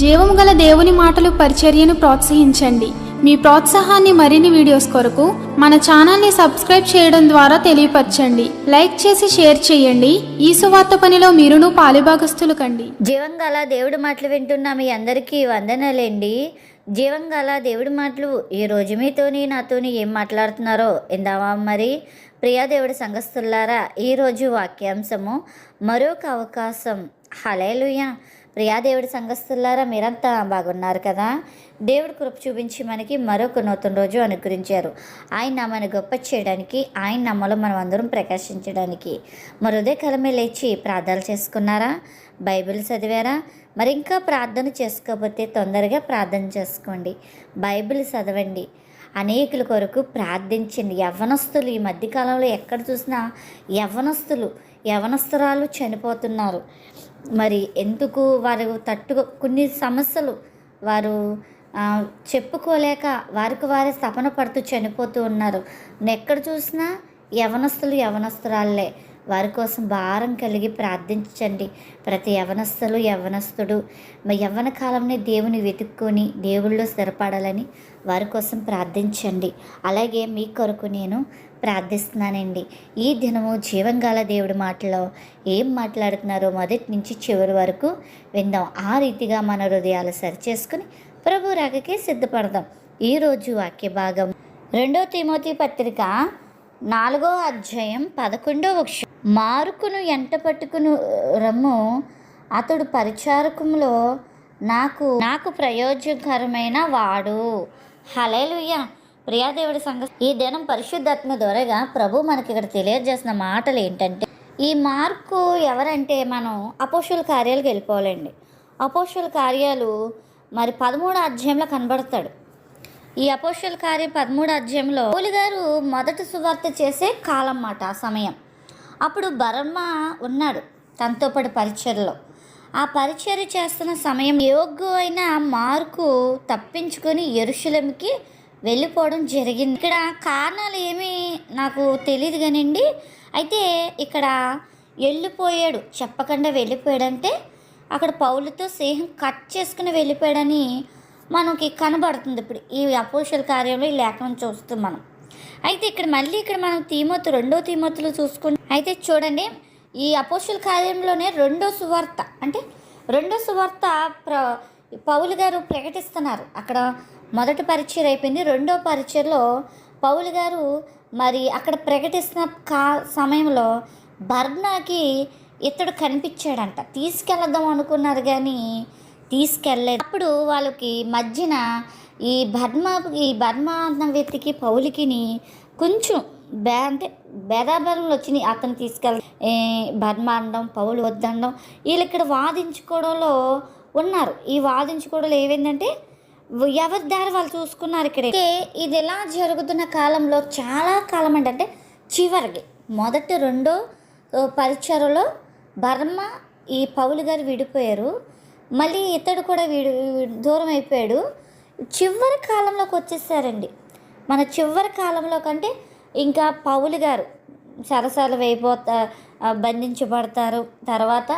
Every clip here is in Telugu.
జీవం గల దేవుని మాటలు పరిచర్యను ప్రోత్సహించండి. మీ ప్రోత్సాహాన్ని మరిన్ని వీడియోస్ కొరకు మన ఛానల్ని సబ్స్క్రైబ్ చేయడం ద్వారా తెలియపరచండి. లైక్ చేసి షేర్ చేయండి. ఈ సువార్త పనిలో మీరును పాలుభాగస్తులు కండి. జీవం గల దేవుడి మాటలు వింటున్న మీ అందరికీ వందనాలండి. జీవంగల దేవుడి మాటలు ఈ రోజు మీతోని నాతోని ఏం మాట్లాడుతున్నారో ఇందావా మరి? ప్రియా దేవుడి సంఘస్థులారా ఈరోజు వాక్యాంశము మరొక అవకాశం. హలేలుయ ప్రియా దేవుడి సంఘస్థులారా మీరంతా బాగున్నారు కదా? దేవుడి కృప చూపించి మనకి మరొక నూతన రోజు అనుగ్రహించారు. ఆయన నామాన్ని గొప్ప చేయడానికి ఆయన నమ్మలో మనం అందరం ప్రకాశించడానికి. మరి ఉదయకాలమే లేచి ప్రార్థనలు చేసుకున్నారా? బైబిల్ చదివారా? మరి ఇంకా ప్రార్థన చేసుకోకపోతే తొందరగా ప్రార్థన చేసుకోండి. బైబిల్ చదవండి. అనేకుల కొరకు ప్రార్థించండి. యవ్వనస్తులు ఈ మధ్యకాలంలో ఎక్కడ చూసినా యవ్వనస్తులు యవనస్తురాలు చనిపోతున్నారు. మరి ఎందుకు వారు తట్టుకో కొన్ని సమస్యలు వారు చెప్పుకోలేక వారికి వారే తపన పడుతూ చనిపోతూ ఉన్నారు. ఎక్కడ చూసినా యవనస్తులు యవనస్తురాళ్ళే వారి కోసం భారం కలిగి ప్రార్థించండి. ప్రతి యవనస్తులు యవనస్తుడు. మా యవ్వన కాలంలో దేవుని వెతుక్కొని దేవుళ్ళో స్థిరపడాలని వారి కోసం ప్రార్థించండి. అలాగే మీ కొరకు నేను ప్రార్థిస్తున్నానండి. ఈ దినము జీవంగాల దేవుడి మాటలో ఏం మాట్లాడుతున్నారో మొదటి నుంచి చివరి వరకు విందాం. ఆ రీతిగా మన హృదయాలు సరిచేసుకుని ప్రభు రాకకే సిద్ధపడదాం. ఈరోజు వాక్య భాగం రెండో తిమోతి పత్రిక నాలుగో అధ్యాయం పదకొండో వృక్షం మారుకును ఎంట పట్టుకును రమ్ము అతడు పరిచారకంలో నాకు నాకు ప్రయోజనకరమైన వాడు. హలేలుయ్య ప్రియాదేవుడి సంఘ ఈ దినం పరిశుద్ధాత్మ ద్వారాగా ప్రభు మనకి ఇక్కడ తెలియజేసిన మాటలు ఏంటంటే ఈ మార్కు ఎవరంటే మనం అపోషుల కార్యాలకు వెళ్ళిపోవాలండి. అపోషుల కార్యాలు మరి పదమూడు అధ్యాయంలో కనబడతాడు. ఈ అపోషల్ కార్యం పదమూడు అధ్యాయంలో పౌలు గారు మొదటి సువార్త చేసే కాలం మాట ఆ సమయం. అప్పుడు బర్మ ఉన్నాడు తనతో పాటు పరిచయలో ఆ పరిచర్య చేస్తున్న సమయం యోగ్యమైన అయిన మార్కు తప్పించుకొని ఎరుషులంకి వెళ్ళిపోవడం జరిగింది. ఇక్కడ కారణాలు ఏమీ నాకు తెలియదు కానివ్వండి అయితే ఇక్కడ వెళ్ళిపోయాడు. చెప్పకుండా వెళ్ళిపోయాడంటే అక్కడ పౌలతో స్నేహం కట్ చేసుకుని వెళ్ళిపోయాడని మనకి కనబడుతుంది. ఇప్పుడు ఈ అపోషల కార్యంలో ఈ లేఖనం చూస్తాం మనం. అయితే ఇక్కడ మళ్ళీ ఇక్కడ మనం తీమోతు రెండో తీమోతులు చూసుకుంటే అయితే చూడండి. ఈ అపోషల కార్యంలోనే రెండో సువార్త అంటే రెండో సువార్త ప్ర పౌలు గారు ప్రకటిస్తున్నారు. అక్కడ మొదటి పరిచయం అయిపోయింది. రెండో పరిచయలో పౌలు గారు మరి అక్కడ ప్రకటిస్తున్న కా సమయంలో బర్నాకి ఇతడు కనిపించాడంట. తీసుకెళ్దాం అనుకున్నారు కానీ తీసుకెళ్ళలేదు. అప్పుడు వాళ్ళకి మధ్యన ఈ బర్మ ఈ బర్మ అన్న వ్యక్తికి పౌలికిని కొంచెం బే అంటే భేదాభేదములు వచ్చినాయి అతను తీసుకెళ్ళ ఏ, అనడం పౌలు వద్దనడం వీళ్ళు ఇక్కడ వాదించుకోవడంలో ఉన్నారు. ఈ వాదించుకోవడంలో ఏమైందంటే ఎవరి దారి వాళ్ళు చూసుకున్నారు ఇక్కడ? అయితే ఇది ఎలా జరుగుతున్న కాలంలో చాలా కాలం అంటే చివరికి మొదటి రెండో పరిచయలో బర్మ ఈ పౌలు గారు విడిపోయారు. మళ్ళీ ఇతడు కూడా విడి దూరం అయిపోయాడు. చివరి కాలంలోకి వచ్చేసారండి. మన చివరి కాలంలో కంటే ఇంకా పౌలు గారు సరసాలు వేయిపోతా బంధించబడతారు. తర్వాత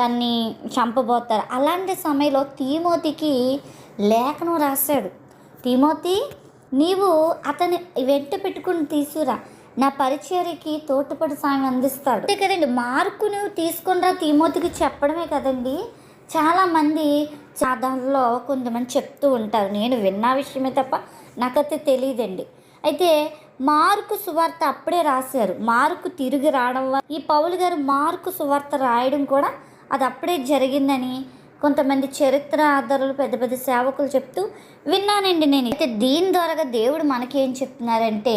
తన్ని చంపబోతారు. అలాంటి సమయంలో తీమోతికి లేఖను రాశాడు. తిమోతి నీవు అతని వెంట పెట్టుకుని తీసుకురా. నా పరిచర్యకి తోటపడి సాయం అందిస్తాడు. అంతే కదండి. మార్కును తీసుకునిరా తిమోతికి చెప్పడమే కదండి. చాలామంది సాధారణలో కొంతమంది చెప్తూ ఉంటారు. నేను విన్న విషయమే తప్ప నాకైతే తెలియదండి. అయితే మార్కు సువార్త అప్పుడే రాశారు. మార్కు తిరిగి రావడం వల్ల ఈ పౌలు గారు మార్కు సువార్త రాయడం కూడా అది అప్పుడే జరిగిందని కొంతమంది చరిత్ర ఆధారాలు పెద్ద పెద్ద సేవకులు చెప్తూ విన్నానండి నేను. అయితే దీని ద్వారా దేవుడు మనకేం చెప్తున్నారంటే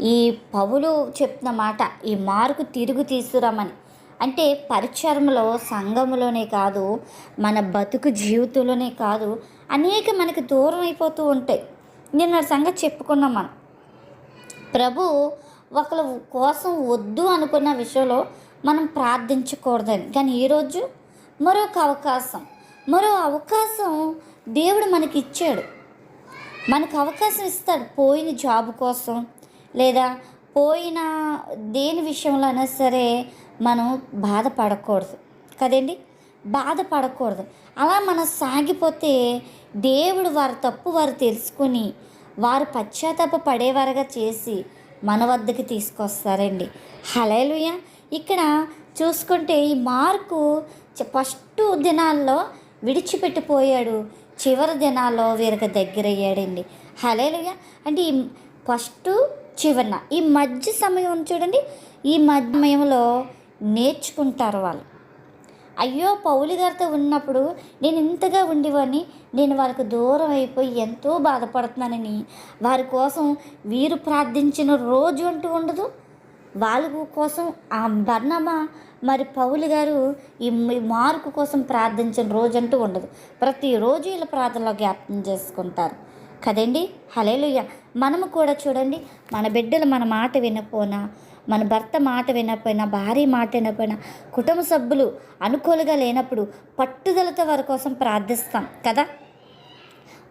ఈ పౌలు చెప్తున్న మాట ఈ మార్కు తిరుగు తీసుకురామని అంటే పరిచర్మలో సంఘములోనే కాదు మన బతుకు జీవితంలోనే కాదు అనేక మనకి దూరం అయిపోతూ ఉంటాయి. నిన్న సంగతి చెప్పుకున్నాం మనం. ప్రభు ఒకళ్ళ కోసం వద్దు అనుకున్న విషయంలో మనం ప్రార్థించకూడదని. కానీ ఈరోజు మరొక అవకాశం. మరో అవకాశం దేవుడు మనకి ఇచ్చాడు మనకు అవకాశం ఇస్తాడు పోయిన జాబ్ కోసం. లేదా పోయిన దేని విషయంలో అయినా సరే మనం బాధపడకూడదు. కదండి? బాధపడకూడదు. అలా మనం సాగిపోతే దేవుడు వారి తప్పు వారు తెలుసుకుని వారు పశ్చాత్తాప పడేవారుగా చేసి మన వద్దకు తీసుకొస్తారండి. హలేలుయ ఇక్కడ చూసుకుంటే ఈ మార్కు ఫస్ట్ దినాల్లో విడిచిపెట్టిపోయాడు. చివరి దినాల్లో వీరికి దగ్గర అయ్యాడండి అంటే ఈ ఫస్ట్ చివరిన ఈ మధ్య సమయం చూడండి ఈ మధ్య సమయంలో నేర్చుకుంటారు వాళ్ళు. అయ్యో పౌలి గారితో ఉన్నప్పుడు నేను ఇంతగా ఉండేవాడిని నేను వాళ్ళకు దూరం అయిపోయి ఎంతో బాధపడుతున్నానని. వారి కోసం వీరు ప్రార్థించిన రోజు అంటూ ఉండదు. వాళ్ళ కోసం ఆ బర్ణమ్మ మరి పౌలు గారు ఈ మార్కు కోసం ప్రార్థించిన రోజు అంటూ ఉండదు ప్రతిరోజు వీళ్ళ ప్రార్థనలో జ్ఞాపకం చేసుకుంటారు. కదండి? హలేలుయ్య మనము కూడా చూడండి మన బిడ్డలు మన మాట వినపోనా మన భర్త మాట వినకపోయినా భార్య మాట వినకపోయినా కుటుంబ సభ్యులు అనుకూలంగా లేనప్పుడు పట్టుదలతో వారి కోసం ప్రార్థిస్తాం కదా?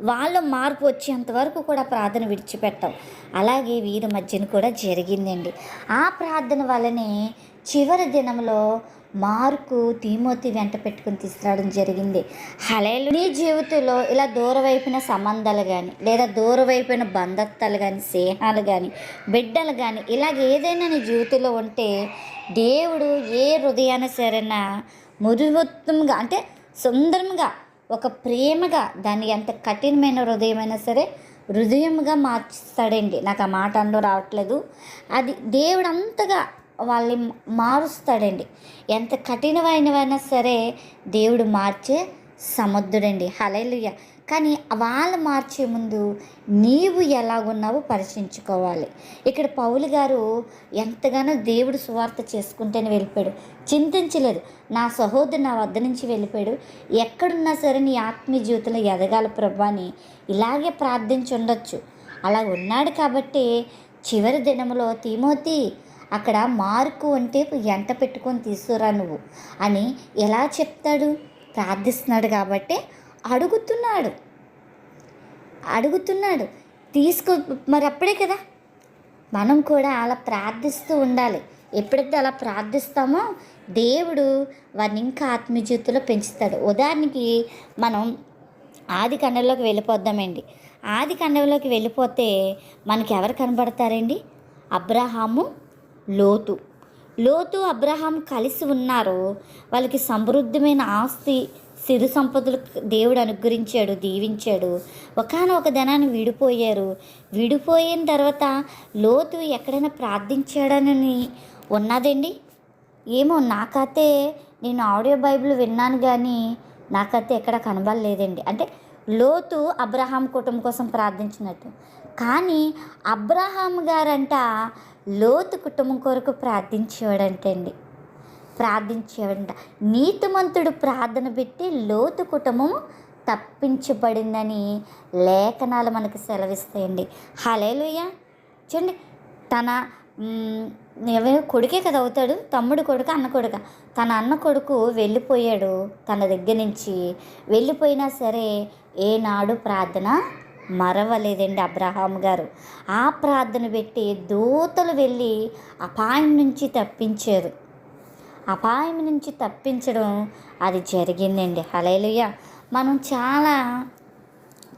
వాళ్ళు మార్పు వచ్చేంత వరకు కూడా ప్రార్థన విడిచిపెట్టాం అలాగే వీరి మధ్యన కూడా జరిగిందండి. ఆ ప్రార్థన వల్లనే చివరి దినంలో మార్కు తీమోతి వెంట పెట్టుకుని తీసుకురావడం జరిగింది. హలేలు నీ జీవితంలో ఇలా దూరవైపున సంబంధాలు కానీ లేదా దూరవైపున బంధత్తాలు కానీ స్నేహాలు కానీ బిడ్డలు కానీ ఇలాగ ఏదైనా నీ జీవితంలో ఉంటే దేవుడు ఏ హృదయాన్ని సరైన మురివత్వంగా అంటే సుందరంగా ఒక ప్రేమగా దాన్ని ఎంత కఠినమైన హృదయమైనా సరే హృదయంగా మార్చిస్తాడండి. నాకు ఆ మాట అందులో రావట్లేదు. అది దేవుడు అంతగా వాళ్ళని మారుస్తాడండి. ఎంత కఠినమైనవైనా సరే దేవుడు మార్చే సమర్థుడండి హలేలుయ్య కానీ వాళ్ళు మార్చే ముందు నీవు ఎలాగున్నావో పరిశీలించుకోవాలి. ఇక్కడ పౌలు గారు ఎంతగానో దేవుడు సువార్త చేసుకుంటేనే వెళ్ళిపోయాడు. చింతించలేదు. నా సహోదరు నా వద్ద నుంచి వెళ్ళిపోయాడు. ఎక్కడున్నా సరే నీ ఆత్మీయ జీవితంలో ఎదగాల ప్రభా అని ఇలాగే ప్రార్థించి ఉండొచ్చు అలా ఉన్నాడు కాబట్టి చివరి దినములో తిమోతి అక్కడ మార్కు అంటే ఎంట పెట్టుకొని తీసుకురా నువ్వు అని ఎలా చెప్తాడు? ప్రార్థిస్తున్నాడు కాబట్టి అడుగుతున్నాడు. అడుగుతున్నాడు. తీసుకో మరి అప్పుడే కదా. మనం కూడా అలా ప్రార్థిస్తూ ఉండాలి. ఎప్పుడైతే అలా ప్రార్థిస్తామో దేవుడు వారిని ఇంకా ఆత్మీయతలో పెంచుతాడు. ఉదాహరణకి మనం ఆది కండంలోకి వెళ్ళిపోద్దామండి. ఆది కండంలోకి వెళ్ళిపోతే మనకి ఎవరు కనబడతారండి? అబ్రహాము లోతు. లోతు అబ్రహాం కలిసి ఉన్నారు. వాళ్ళకి సమృద్ధమైన ఆస్తి సిరు సంపదలు దేవుడు అనుగ్రహించాడు దీవించాడు. ఒకనొక దినాన్ని విడిపోయారు. విడిపోయిన తర్వాత లోతు ఎక్కడైనా ప్రార్థించాడనని ఉన్నదండి? ఏమో నాకైతే నేను ఆడియో బైబిల్ విన్నాను కానీ నాకైతే ఎక్కడ కనబడలేదండి. అంటే లోతు అబ్రహాం కుటుంబం కోసం ప్రార్థించినట్టు. కానీ అబ్రహాం గారంట లోతు కుటుంబం కొరకు ప్రార్థించేవాడంటండి. ప్రార్థించేవాడంట. నీతిమంతుడు ప్రార్థన పెట్టి లోతు కుటుంబం తప్పించబడిందని లేఖనాలు మనకు సెలవిస్తాయండి. హలేలుయ్య చూడండి తన ఎవరు కొడుకే కదా అవుతాడు తమ్ముడు కొడుకు అన్న కొడుక. తన అన్న కొడుకు వెళ్ళిపోయాడు తన దగ్గర నుంచి వెళ్ళిపోయినా సరే ఏనాడు ప్రార్థన మరవలేదండి అబ్రహాం గారు. ఆ ప్రార్థన పెట్టి దూతలు వెళ్ళి అపాయం నుంచి తప్పించారు. అపాయం నుంచి తప్పించడం అది జరిగిందండి. హలేలుయ మనం చాలా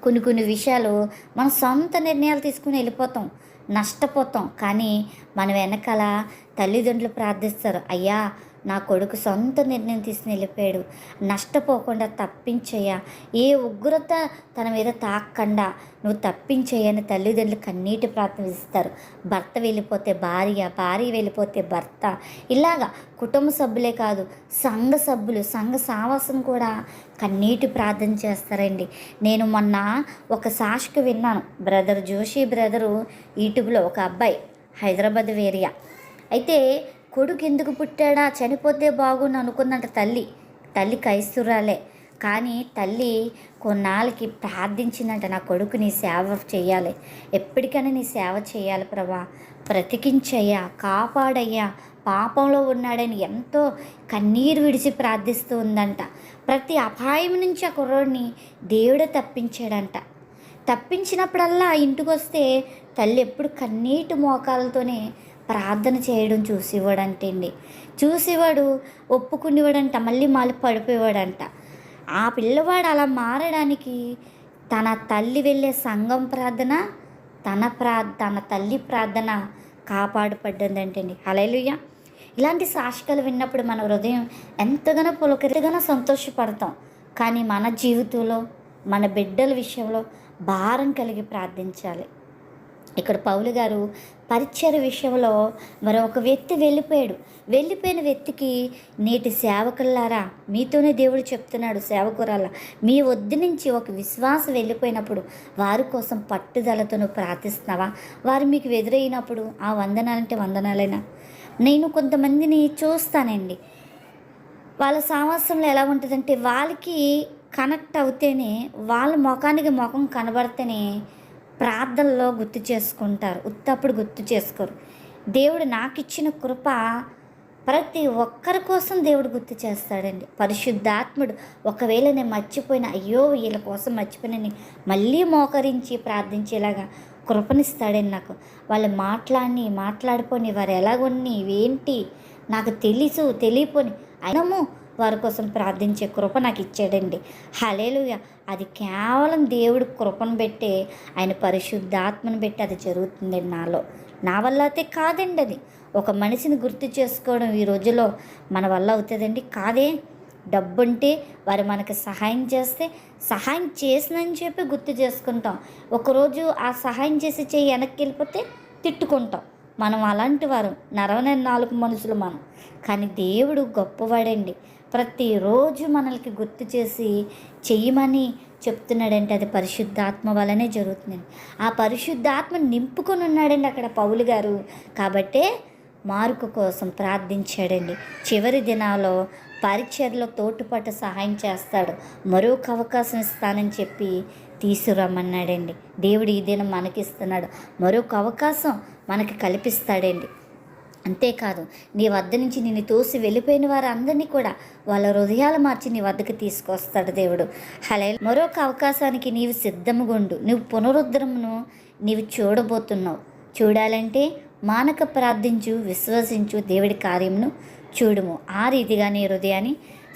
కొన్ని కొన్ని విషయాలు మన సొంత నిర్ణయాలు తీసుకుని వెళ్ళిపోతాం నష్టపోతాం. కానీ మన వెనకాల తల్లిదండ్రులు ప్రార్థిస్తారు అయ్యా నా కొడుకు సొంత నిర్ణయం తీసుకుని వెళ్ళిపోయాడు. నష్టపోకుండా తప్పించయ్యా. ఏ ఉగ్రత తన మీద తాకకుండా. నువ్వు తప్పించేయని తల్లిదండ్రులు కన్నీటి ప్రార్థిస్తారు భర్త వెళ్ళిపోతే భార్య భార్య వెళ్ళిపోతే భర్త. ఇలాగా కుటుంబ సభ్యులే కాదు సంఘ సభ్యులు సంఘ సావాసం కూడా కన్నీటి ప్రార్థన చేస్తారండి. నేను మొన్న ఒక సాక్షికి విన్నాను. బ్రదర్ జోషి బ్రదరు యూట్యూబ్లో ఒక అబ్బాయి హైదరాబాద్ వేరియా. అయితే కొడుకు ఎందుకు పుట్టాడా? చనిపోతే బాగుండు అనుకుందంట తల్లి. తల్లి కైసురాలే కానీ తల్లి కొన్నాళ్ళకి ప్రార్థించిందంట నా కొడుకు నీ సేవ చేయాలి. ఎప్పటికైనా నీ సేవ చేయాలి ప్రభా. బ్రతికించయ్యా కాపాడయ్యా. పాపంలో ఉన్నాడని ఎంతో కన్నీరు విడిచి ప్రార్థిస్తూ ఉందంట ప్రతి అపాయం నుంచి ఆ కుర్రోడిని దేవుడే తప్పించాడంట. తప్పించినప్పుడల్లా ఇంటికి వస్తే తల్లి ఎప్పుడు కన్నీటి మోకాలతోనే ప్రార్థన చేయడం చూసేవాడంటండి చూసివాడు ఒప్పుకునేవాడంట మళ్ళీ మళ్ళీ పడిపోయేవాడంట ఆ పిల్లవాడు అలా మారడానికి తన తల్లి వెళ్ళే సంఘం ప్రార్థన తన ప్రా తన తల్లి ప్రార్థన కాపాడుపడ్డదంటండి. హలేలుయ్య ఇలాంటి సాక్షికలు విన్నప్పుడు మన హృదయం ఎంతగానో పులకరిగానో సంతోషపడతాం. కానీ మన జీవితంలో మన బిడ్డల విషయంలో భారం కలిగి ప్రార్థించాలి. ఇక్కడ పౌలు గారు పరిచయ విషయంలో మరి ఒక వ్యక్తి వెళ్ళిపోయాడు. వెళ్ళిపోయిన వ్యక్తికి నేటి సేవకులారా మీతోనే దేవుడు చెప్తున్నాడు సేవకురాల మీ వద్ద నుంచి ఒక విశ్వాసం వెళ్ళిపోయినప్పుడు వారి కోసం పట్టుదలతో నువ్వు ప్రార్థిస్తున్నావా? వారు మీకు ఎదురైనప్పుడు ఆ వందనాలంటే వందనాలైనా? నేను కొంతమందిని చూస్తానండి. వాళ్ళ సావాసంలో ఎలా ఉంటుందంటే వాళ్ళకి కనెక్ట్ అవుతేనే వాళ్ళ ముఖానికి ముఖం కనబడితేనే ప్రార్థనలో గుర్తు చేసుకుంటారు. ఉత్తప్పుడు గుర్తు చేసుకోరు. దేవుడు నాకు ఇచ్చిన కృప ప్రతి ఒక్కరి కోసం దేవుడు గుర్తు చేస్తాడండి. పరిశుద్ధాత్ముడు ఒకవేళ నేను మర్చిపోయిన అయ్యో వీళ్ళ కోసం మర్చిపోయినని మళ్ళీ మోకరించి ప్రార్థించేలాగా కృపనిస్తాడండి నాకు. వాళ్ళు మాట్లాడిని మాట్లాడుకొని వారు ఎలాగొని ఏంటి నాకు తెలుసు తెలియపోని అయినము వారి కోసం ప్రార్థించే కృప నాకు ఇచ్చాడండి. హలేలుయ అది కేవలం దేవుడు కృపను పెట్టే ఆయన పరిశుద్ధాత్మను పెట్టి అది జరుగుతుందండి నాలో. నా వల్ల అయితే కాదండి అది. ఒక మనిషిని గుర్తు చేసుకోవడం ఈ రోజులో మన వల్ల అవుతుందండి? కాదే. డబ్బుంటే వారు మనకి సహాయం చేస్తే సహాయం చేసినని చెప్పి గుర్తు చేసుకుంటాం. ఒకరోజు ఆ సహాయం చేసి చెయ్యి వెనక్కి వెళ్ళిపోతే తిట్టుకుంటాం. మనం అలాంటి వారు నరవనే నాలుగు మనుషులు మనం. కానీ దేవుడు గొప్పవాడండి. ప్రతిరోజు మనల్కి గుర్తు చేసి చెయ్యమని చెప్తున్నాడంటే అది పరిశుద్ధాత్మ వల్లనే జరుగుతుందండి ఆ పరిశుద్ధాత్మ నింపుకొని ఉన్నాడండి అక్కడ పౌలు గారు. కాబట్టే మార్కు కోసం ప్రార్థించాడండి. చివరి దినాల్లో పరిచర్లో తోటుపాటు సహాయం చేస్తాడు. మరొక అవకాశం ఇస్తానని చెప్పి తీసుకురమ్మన్నాడండి. దేవుడు ఈ దినం మనకిస్తున్నాడు. మరొక అవకాశం మనకి కల్పిస్తాడండి. అంతేకాదు నీ వద్ద నుంచి నిన్ను తోసి వెళ్ళిపోయిన వారందరినీ కూడా వాళ్ళ హృదయాలు మార్చి నీ వద్దకు తీసుకొస్తాడు దేవుడు. హలే మరొక అవకాశానికి నీవు సిద్ధముగుండు నువ్వు పునరుద్ధరమును నీవు చూడబోతున్నావు. చూడాలంటే మానక ప్రార్థించు విశ్వసించు దేవుడి కార్యమును చూడుము. ఆ రీతిగా నీ హృదయాన్ని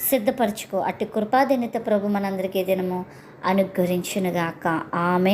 సిద్ధపరచుకో. అట్టి కృపాదనిత ప్రభు మనందరికీ దినము అనుగ్రహించునుగాక. ఆమె